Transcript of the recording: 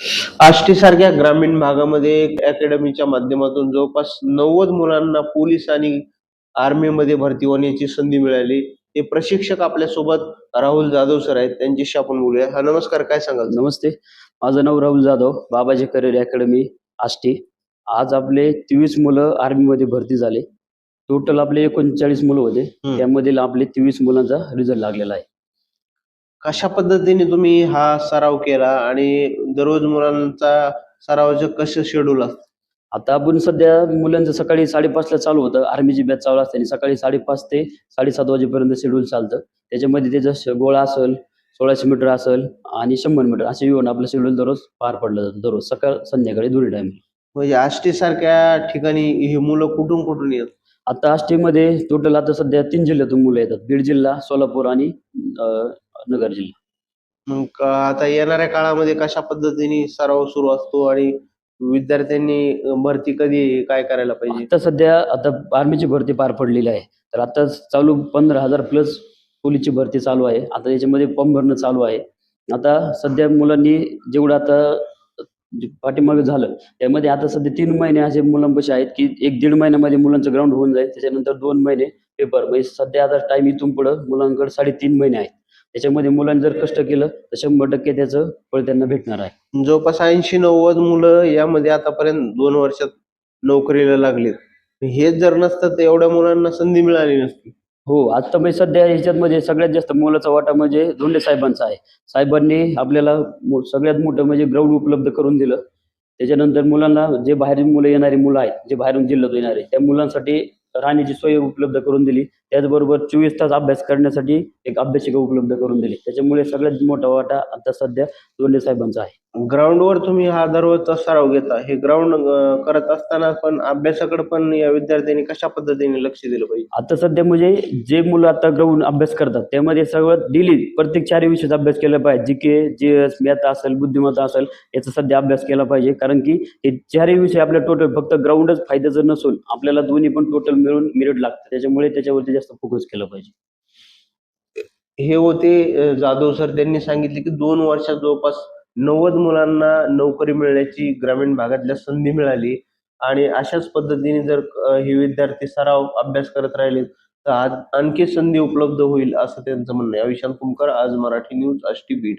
आष्टी सारख्या ग्रामीण भागामध्ये एक अकॅडमीच्या माध्यमातून जवळपास नव्वद मुलांना पोलीस आणि आर्मीमध्ये भरती होण्याची संधी मिळाली. ते प्रशिक्षक आपल्यासोबत राहुल जाधव सर आहेत. त्यांच्याशी आपण बोलूया. हा नमस्कार. काय सांगाल नमस्ते. माझं नाव Rahul Jadhav. Babaji career academy Ashti. आज आपले तेवीस मुलं आर्मीमध्ये भरती झाले. टोटल आपले एकोणचाळीस मुलं होते. त्यामधील आपले तेवीस मुलांचा रिझल्ट लागलेला आहे. कशा पद्धतीने तुम्ही हा सराव केला आणि दररोज मुलांचा सरावाचं कसं शेड्यूल असतं? आता आपण सध्या मुलांचं सकाळी साडेपाचला चालू होतं. आर्मीची बॅच चालू असते आणि सकाळी साडेपाच ते साडेसात वाजेपर्यंत शेड्यूल चालतं. त्याच्यामध्ये त्याचं गोळा असेल सोळाशे मीटर असेल आणि शंभर मीटर असे येऊन आपलं शेड्यूल दररोज पार पडलं जातं. दररोज सकाळ संध्याकाळी दोन्ही टाइम म्हणजे आष्टी सारख्या ठिकाणी ही मुलं कुठून कुठून येतात? आता आष्टीमध्ये टोटल आता सध्या तीन जिल्ह्यातून मुलं येतात. बीड जिल्हा सोलापूर आणि नगर जिल्हा. मग क- आता येणाऱ्या काळामध्ये कशा पद्धतीने सराव सुरू असतो आणि विद्यार्थ्यांनी अं, भरती कधी काय करायला पाहिजे? आता सध्या आता आर्मीची भरती पार पडलेली आहे. तर आता चालू पंधरा हजार प्लस पोलीसची भरती चालू आहे. आता याच्यामध्ये फॉर्म भरणं चालू आहे. आता सध्या मुलांनी जेवढं आता जे पाठीमागे झालं त्यामध्ये आता सध्या तीन महिने असे मुलांपाशी आहेत की एक दीड महिन्यामध्ये मुलांचं ग्राउंड होऊन जाईल. त्याच्यानंतर दोन महिने पेपर. म्हणजे सध्या आता टाइम इथून पुढं मुलांकडे साडेतीन महिने आहेत. त्याच्यामध्ये मुलांनी जर कष्ट केलं तर शंभर टक्के त्याचं फळ त्यांना भेटणार आहे. जवळपास ऐंशी नव्वद मुलं यामध्ये आतापर्यंत दोन वर्षात नोकरीला लागलेत. हेच जर नसतं तर एवढ्या मुलांना संधी मिळाली नसती. हो आता म्हणजे सध्या ह्याच्यामध्ये सगळ्यात जास्त मोलाचा वाटा म्हणजे धोंडे साहेबांचा आहे. साहेबांनी आपल्याला मो- सगळ्यात मोठं म्हणजे ग्राउंड उपलब्ध करून दिलं. त्याच्यानंतर मुलांना जे बाहेरून मुलं येणारी मुलं आहेत जे बाहेरून जिल्ह्यातून येणारे त्या मुलांसाठी राहण्याची सोय उपलब्ध करून दिली. त्याचबरोबर चोवीस तास अभ्यास करण्यासाठी एक अभ्यासिका उपलब्ध करून दिली. त्याच्यामुळे सगळ्यात मोठा वाटा आता सध्या धोंडे साहेबांचा आहे. ग्राउंडवर तुम्ही हा दररोजचा सराव घेता. हे ग्राउंड करत असताना पण अभ्यासाकडे पण या विद्यार्थ्यांनी कशा पद्धतीने लक्ष दिलं पाहिजे? आता सध्या म्हणजे जे मुलं आता ग्राउंड अभ्यास करतात त्यामध्ये सगळं डेली प्रत्येक चारही विषयाचा अभ्यास केला पाहिजे. जी के जी एस मॅथ असेल बुद्धिमत्ता असेल याचा सध्या अभ्यास केला पाहिजे. कारण की हे चारही विषय आपल्या टोटल फक्त ग्राउंडच फायद्याचं नसून आपल्याला दोन्ही पण टोटल मिळून मेरिट लागतं. त्याच्यामुळे त्याच्यावरती जास्त फोकस केला पाहिजे. हे होते जाधव सर त्यांनी सांगितले की दोन वर्षात जवळपास नव्वद मुलांना नोकरी मिळण्याची ग्रामीण भागातल्या संधी मिळाली. आणि अशाच पद्धतीने जर हे विद्यार्थी सराव अभ्यास करत राहिले तर आज आणखी संधी उपलब्ध होईल असं त्यांचं म्हणणं आहे. अविशांत कुमकर आज मराठी न्यूज आष्टी बीड